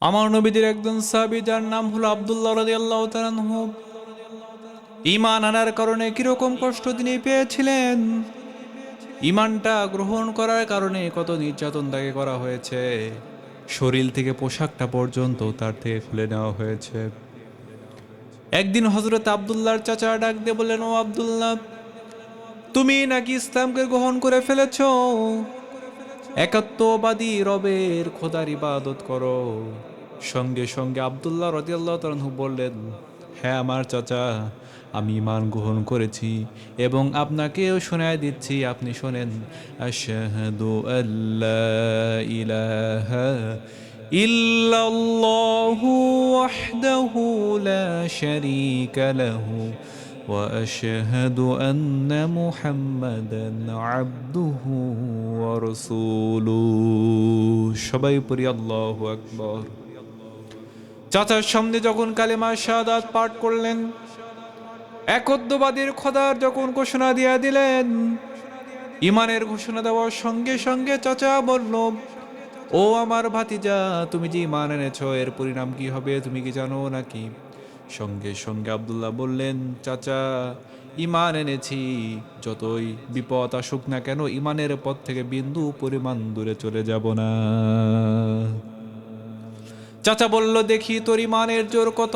আমার নবীদের একজন সাহাবী যার নাম হলো আব্দুল্লাহ রাদিয়াল্লাহু তাআলা আনহু। ঈমান আনার কারণে কীরকম কষ্ট তিনি পেয়েছিলেন? ঈমানটা গ্রহণ করার কারণে কত নির্যাতন তাকে করা হয়েছে। শরীর থেকে পোশাকটা পর্যন্ত তার থেকে খুলে নেওয়া হয়েছে। একদিন হজরত আবদুল্লাহর চাচা ডাক দিয়ে বললেন, ও আবদুল্লাহ, তুমি নাকি ইসলামকে গ্রহণ করে ফেলেছ? একাত্মবাদী রবের খোদার ইবাদত করো। সঙ্গে সঙ্গে আবদুল্লাহ রদিয়াল্লাহ তালহু বললেন হ্যাঁ আমার চাচা, আমি ইমান গ্রহণ করেছি এবং আপনাকেও শোনায় দিচ্ছি। আপনি শোনেন ইল্লাল্লাহু লা শারীকা লাহু واشهد ان محمدا عبده ورسوله সবাই পড়ি আল্লাহু আকবার চাচার সামনে যখন কালেমা শাহাদাত পাঠ করলেন একদ্যবাদীর খোদার যখন ঘোষণা দিয়া দিলেন ইমানের ঘোষণা দেওয়ার সঙ্গে সঙ্গে চাচা বলল ও আমার ভাতিজা তুমি যে ইমান এনেছ এর পরিণাম কি হবে তুমি কি জানো নাকি সঙ্গে সঙ্গে আবদুল্লাহ বললেন, চাচা ইমান এনেছি। যতই বিপদ আসুক না কেন ইমানের পথ থেকে বিন্দু পরিমাণ দূরে চলে যাব না। চাচা বলল, দেখি তোর ইমানের জোর কত?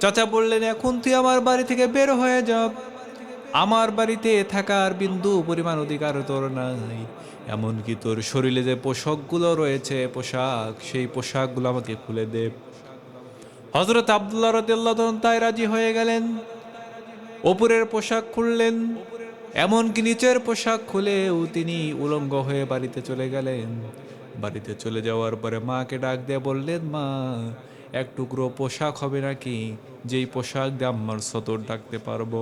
চাচা বললেন, এখন তুই আমার বাড়ি থেকে বের হয়ে যা। আমার বাড়িতে থাকার বিন্দু পরিমাণ অধিকার তোর নাই। এমনকি তোর শরীরে যে পোশাকগুলো রয়েছে, পোশাক, সেই পোশাকগুলো আমাকে খুলে দে। হজরত আবদুল্লাহ রদুল্লাহ তাই রাজি হয়ে গেলেন। ওপরের পোশাক খুললেন, এমনকি নিচের পোশাক খুলেও তিনি উলঙ্গ হয়ে বাড়িতে চলে গেলেন। বাড়িতে চলে যাওয়ার পরে মাকে ডাক দিয়ে বললেন, মা, এক টুকরো পোশাক হবে নাকি? যেই পোশাক দিয়ে আমার সতর ডাকতে পারব।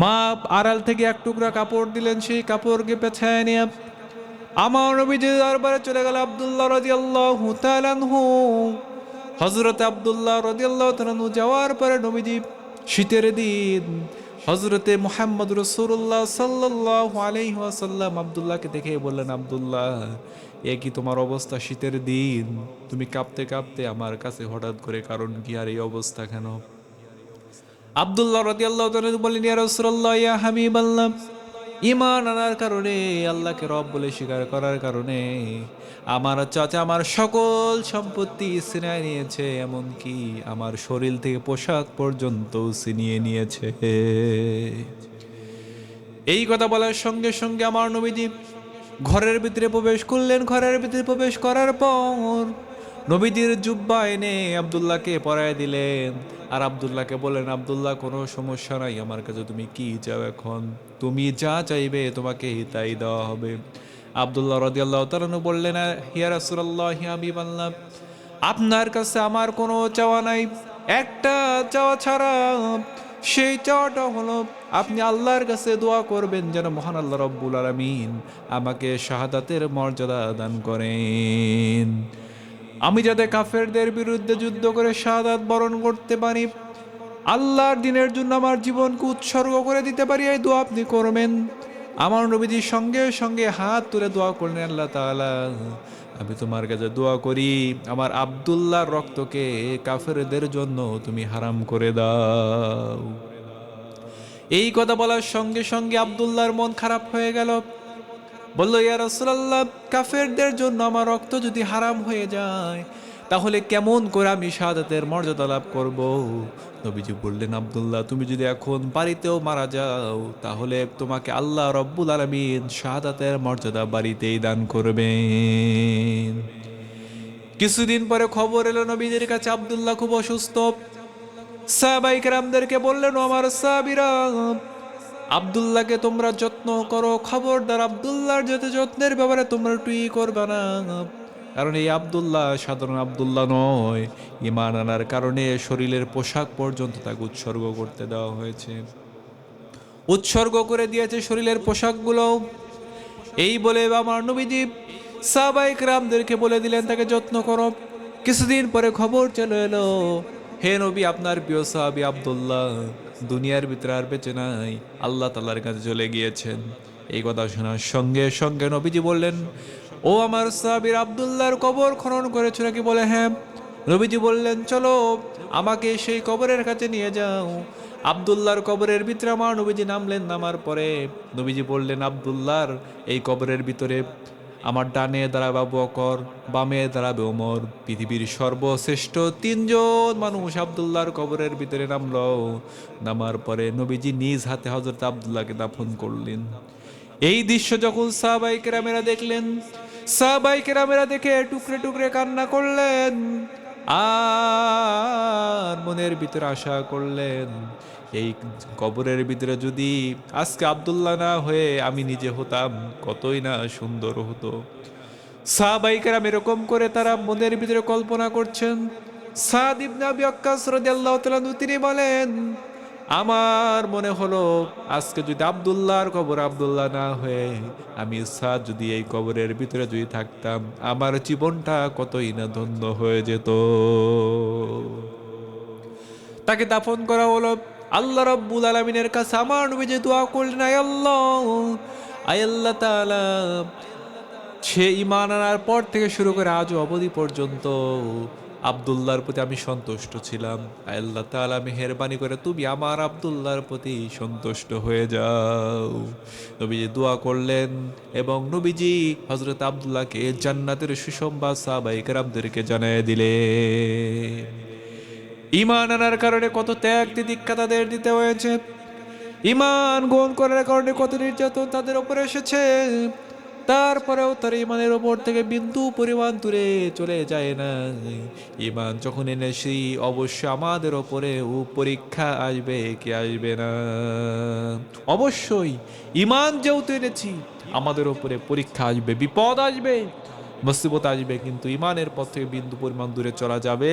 মা আড়াল থেকে এক টুকরা কাপড় দিলেন, সেই কাপড়কে পেছায় নিয়ে আমার নবীজি দরবারে চলে গেল আব্দুল্লাহ তাআলা আনহু। হজরত আবদুল্লাহ রদিয়াল্লাহ তালু যাওয়ার পরে নবীজি শীতের দিন হজরতে মোহাম্মদ রসুল্লাহ সাল্লাহ আলহিহাসাল্লাম আবদুল্লাহকে দেখে বললেন, আবদুল্লাহ, এ কি তোমার অবস্থা শীতের দিন? তুমি কাঁপতে কাঁপতে আমার কাছে হঠাৎ করে কারণ কি আর এই অবস্থা কেন? আবদুল্লাহ রদিয়াল্লাহ তালু বললেন, ইয়া রসুল্লাহ ইয়া হাবিব আল্লাহ ইমান আনার কারণে, আল্লাহকে রব বলে স্বীকার করার কারণে আমার চাচা আমার সকল সম্পত্তি সিনায় নিয়েছে, এমনকি আমার শরীর থেকে পোশাক পর্যন্ত ছিনিয়ে নিয়েছে। এই কথা বলার সঙ্গে সঙ্গে আমার নবীজি ঘরের ভিতরে প্রবেশ করলেন। ঘরের ভিতরে প্রবেশ করার পর নবীজির জুব্বা এনে আবদুল্লাহকে পরায় দিলেন। আর আবদুল্লাহকে বললেন, আবদুল্লাহ, কোনো সমস্যা নাই, আমার কাছে তুমি কি চাও এখন? তুমি যা চাইবে তোমাকে তাই দেওয়া হবে। আবদুল্লাহ রদিয়াল্লাহ তালানু বললেন হিয়া রাসুল্লাহ হিয়াবি বাল্লাহ আপনার কাছে আমার কোনো চাওয়া নাই। একটা চাওয়া ছাড়া সেই চাওয়াটা হলো, আপনি আল্লাহর কাছে দোয়া করবেন যেন মহান আল্লাহ রব্বুল আলমিন আমাকে শাহাদাতের মর্যাদা দান করেন। আমি যাতে কাফেরদের বিরুদ্ধে যুদ্ধ করে শাহাদাত বরণ করতে পারি, আল্লাহর দিনের জন্য আমার জীবনকে উৎসর্গ করে দিতে পারি, এই দোয়া আপনি করবেন। আমার নবীজির সঙ্গে সঙ্গে হাত তুলে দোয়া করলেন, আল্লাহ তাআলা, আমি তোমার কাছে দোয়া করি, আমার আবদুল্লাহর রক্তকে কাফেরদের জন্য তুমি হারাম করে দাও। এই কথা বলার সঙ্গে সঙ্গে আবদুল্লাহর মন খারাপ হয়ে গেল। বলল, ইয়া রাসূলুল্লাহ, কাফেরদের জন্য আমার রক্ত যদি হারাম হয়ে যায়, তাহলে কেমন করে আমি শাহাদাতের মর্যাদা লাভ করব? নবীজি বললেন, আবদুল্লাহ, তুমি যদি এখন বাড়িতেও মারা যাও, তাহলে তোমাকে আল্লাহ রব্বুল আলমিন শাহাদাতের মর্যাদা বাড়িতেই দান করবেন। কিছুদিন পরে খবর এলো নবীদের কাছে, আব্দুল্লাহ খুব অসুস্থ। সাহাবাইক রামদেরকে বললেন, "ও আমার সাবিরা আবদুল্লাহকে তোমরা যত্ন করো, খবরদার আবদুল্লাহর যাতে যত্নের ব্যাপারে তোমরা টুই করবে না। কারণ এই আবদুল্লাহ সাধারণ আবদুল্লাহ নয় ইমান আনার কারণে শরীরের পোশাক পর্যন্ত তাকে উৎসর্গ করতে দেওয়া হয়েছে। উৎসর্গ করে দিয়েছে শরীরের পোশাকগুলো। এই বলে আমার নবীজি সাবাইক রামদেরকে বলে দিলেন, তাকে যত্ন করো। কিছুদিন পরে খবর চলে এলো, হে নবী, আপনার প্রিয় সাহাবি আবদুল্লাহ দুনিয়ার ভিতরে আর বেঁচে নাই। আল্লাহ তাল্লার কাছে চলে গিয়েছেন। এই কথা শোনার সঙ্গে সঙ্গে নবীজি বললেন, ও আমার সাবির আবদুল্লাহর কবর খনন করেছ নাকি? বলে হ্যাঁ। নবীজি বললেন, চলো, আমাকে সেই কবরের কাছে নিয়ে যাও। আবদুল্লাহর কবরের ভিতরে আমার নবীজি নামলেন, নামার পরে নবীজি বললেন, আবদুল্লাহর এই কবরের ভিতরে আমার ডানে দাঁড়াবে আবু বকর, বামে দাঁড়াবে ওমর। পৃথিবীর সর্বশ্রেষ্ঠ তিনজন মানুষ আবদুল্লাহর কবরের ভিতরে নামলো। নামার পরে নবীজি নিজ হাতে হজরত আবদুল্লাহকে দাফন করলেন। এই দৃশ্য যখন সাহাবাই কেরামেরা দেখলেন সাহাবাই কেরামেরা দেখে টুকরে টুকরে কান্না করলেন, আর মনের ভিতরে আশা করলেন এই কবরের ভিতরে যদি আজকে আব্দুল্লাহ না হয়ে আমি নিজে হতাম, কতই না সুন্দর হতো। সাহাবাইকেরাম এরকম করে তারা মনের ভিতরে কল্পনা করছেন। সাদ ইবনে আবি ওয়াক্কাস তিনি বলেন, আমার মনে হলো আজকে যদি আবদুল্লাহর কবর আব্দুল্লাহ না হয়ে আমি সাদ যদি এই কবরের ভিতরে যদি থাকতাম, আমার জীবনটা কতই না ধন্য হয়ে যেত। তাকে দাফন করা হলো। আল্লাহ রব্বুল আলমিনের কাছে আমার নবী যে দোয়া করলেন, আয় আল্লাহ আয় আল্লাহ তাআলা, সে ইমান আনার পর থেকে শুরু করে আজও অবধি পর্যন্ত আবদুল্লাহর প্রতি আমি সন্তুষ্ট ছিলাম। আল্লাহ তাআলা, মেহেরবানি করে তুমি আমার আবদুল্লাহর প্রতি সন্তুষ্ট হয়ে যাও। নবীজি দোয়া করলেন এবং নবীজি হজরত আবদুল্লাহকে জান্নাতের সুসংবাদ সাহাবাই কেরামদেরকে জানিয়ে দিলেন। ইমান আনার কারণে কত ত্যাগ তিতিক্ষা তাদের দিতে হয়েছে। ইমান গ্রহণ করার কারণে কত নির্যাতন তাদের উপরে এসেছে। তারপরেও তার ইমানের ওপর থেকে বিন্দু পরিমাণ দূরে চলে যায় না। ইমান যখন এনেছি অবশ্য আমাদের ওপরে পরীক্ষা আসবে, কি আসবে না? অবশ্যই ইমান যেহেতু এনেছি, আমাদের ওপরে পরীক্ষা আসবে, বিপদ আসবে, মুসিবত আসবে, কিন্তু ইমানের পথ থেকে বিন্দু পরিমাণ দূরে চলা যাবে।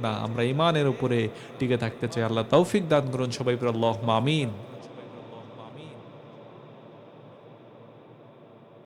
না আমরা ইমানের উপরে টিকে থাকতে চাই। আল্লাহ তৌফিক দান করুন সবাই আল্লাহ আমিন।